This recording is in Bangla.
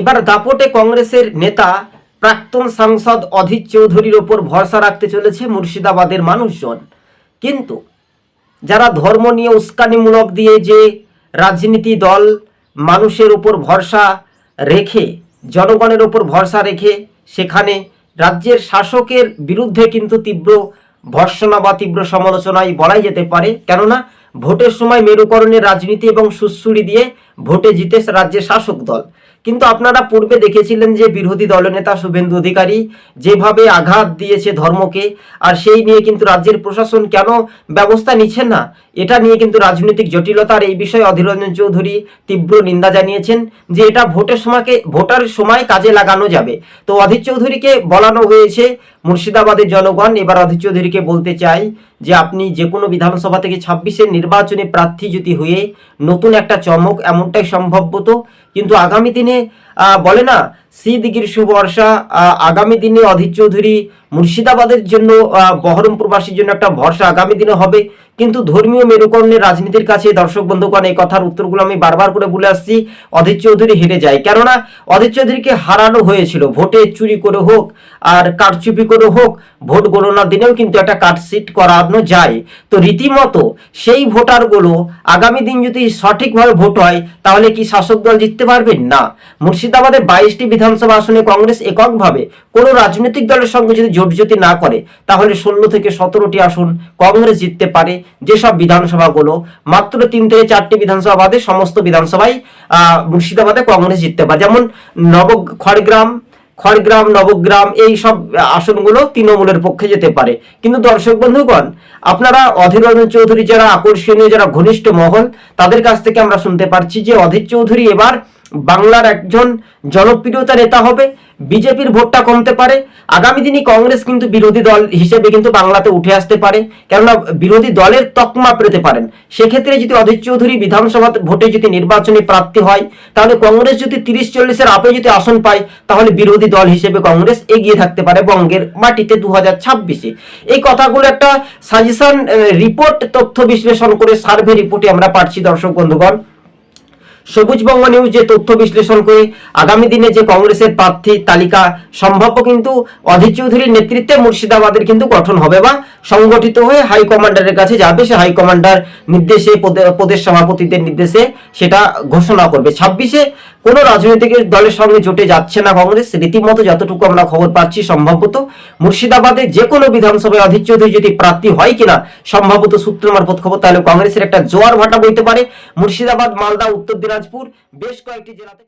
এবার দাপটে কংগ্রেসের নেতা প্রাক্তন সাংসদ অধীর চৌধুরীর ওপর ভরসা রাখতে চলেছে মুর্শিদাবাদের মানুষজন। কিন্তু যারা ধর্ম নিয়ে উস্কানিমূলক দিয়ে যে রাজনীতি দল মানুষের উপর ভরসা রেখে, জনগণের ওপর ভরসা রেখে সেখানে রাজ্যের শাসকের বিরুদ্ধে কিন্তু তীব্র ভর্সনা বা তীব্র সমালোচনাই বলাই যেতে পারে। কেননা ভোটের সময় মেরুকরণের রাজনীতি এবং সুশ্রুড়ি দিয়ে ভোটে জিতে রাজ্যের শাসক দল। কিন্তু আপনারা পূর্বে দেখেছিলেন যে বিরোধী দলনেতা শুভেন্দু অধিকারী যেভাবে আঘাত দিয়েছে ধর্মকে, আর সেই নিয়ে কিন্তু রাজ্যের প্রশাসন কেন ব্যবস্থা নিচ্ছে না? এটা নিয়ে কিন্তু রাজনৈতিক জটিলতার এই বিষয়ে অধীর রঞ্জন চৌধুরী তীব্র নিন্দা জানিয়েছেন যে এটা ভোটের সময়কে, ভোটার সময় কাজে লাগানো যাবে। তো অধীর চৌধুরীকে বলানো হয়েছে, মুর্শিদাবাদের জনগণ, এবার অধীর চৌধুরীকে বলতে চাই যে আপনি যে কোনো বিধানসভা থেকে ছাব্বিশের নির্বাচনে প্রার্থী যদি হয়ে নতুন একটা চমক, এমনটাই সম্ভবত। কিন্তু আগামী দিনে বলে না শীত গ্রীষ্ম বর্ষা আগামী দিনে অধীর চৌধুরী মুর্শিদাবাদের জন্য বহরমপুরবাসীর জন্য একটা ভরসা আগামী দিনে হবে। কিন্তু ধর্মীয় মেরুকরণের রাজনীতির কাছে দর্শক বন্ধুগণ, এই কথার উত্তরগুলো আমি বারবার করে বলে আসছি, অধীর চৌধুরী হেরে যায়। কেননা, অধীর চৌধুরীকে হারানো হয়েছিল। ভোটে চুরি করে হোক আর কারচুপি করে হোক, ভোট গণনার দিনেও কিন্তু একটা কাটশিট করানো যায়। তো রীতিমতো সেই ভোটারগুলো আগামী দিন যদি সঠিকভাবে ভোট হয়, তাহলে কি শাসক দল জিততে পারবেন না। মুর্শিদাবাদের বাইশটি বিধানসভা আসনে কংগ্রেস এককভাবে কোনো রাজনৈতিক দলের সঙ্গে যদি জোট যদি না করে, তাহলে ষোলো থেকে সতেরোটি আসন কংগ্রেস জিততে পারে যেসব বিধানসভাগুলো। মাত্র তিন থেকে চারটি বিধানসভা বাদে সমস্ত বিধানসভায় মুর্শিদাবাদে কংগ্রেস জিততে পারে। যেমন নব, খড়গ্রাম খড়গ্রাম, নবগ্রাম এই সব আসনগুলো তৃণমূলের পক্ষে যেতে পারে। কিন্তু দর্শক বন্ধুগণ, আপনারা অধীর রঞ্জন চৌধুরী যারা আকর্ষণীয়, যারা ঘনিষ্ঠ মহল, তাদের কাছ থেকে আমরা শুনতে পারছি যে অধীর চৌধুরী এবার বাংলার একজন জনপ্রিয়তা নেতা হবে, বিজেপির ভোটটা কমতে পারে। আগামী দিনে কংগ্রেস কিন্তু বিরোধী দল হিসেবে কিন্তু বাংলাতে উঠে আসতে পারে, কেননা বিরোধী দলের তকমা পেতে পারেন। সেক্ষেত্রে যদি অধীর চৌধুরী বিধানসভা ভোটে যদি নির্বাচনী প্রাপ্তি হয়, তাহলে কংগ্রেস যদি তিরিশ চল্লিশের আপে যদি আসন পায়, তাহলে বিরোধী দল হিসেবে কংগ্রেস এগিয়ে থাকতে পারে বঙ্গের মাটিতে দু হাজার এই কথাগুলো একটা সাজেশন রিপোর্ট তথ্য বিশ্লেষণ করে সার্ভে রিপোর্টে আমরা পাচ্ছি দর্শক বন্ধুগণ। সবুজবঙ্গ নিউজ যে তথ্য বিশ্লেষণ করে আগামী দিনে যে কংগ্রেসের প্রার্থী তালিকা সম্ভাব্য কিন্তু অধীর চৌধুরীর নেতৃত্বে মুর্শিদাবাদের কিন্তু গঠন হবে বা সংগঠিত হয়ে হাইকমান্ডারের কাছে যাবে। সে হাইকমান্ডার নির্দেশে প্রদেশ সভাপতিদের নির্দেশে সেটা ঘোষণা করবে। ছাব্বিশে কোনো রাজনৈতিক দলের সঙ্গে জোটে যাচ্ছে না কংগ্রেস। রীতিমতো যতটুকু আমরা খবর পাচ্ছি সম্ভবত মুর্শিদাবাদে যে কোনো বিধানসভায় অধীর চৌধুরী যদি প্রার্থী হয় কিনা সম্ভবত সূত্র মারফত খবর, তাহলে কংগ্রেসের একটা জোয়ার ভাটা বইতে পারে। মুর্শিদাবাদ, মালদা, উত্তর দিনাজপুর বেশ কয়েকটি জেলাতে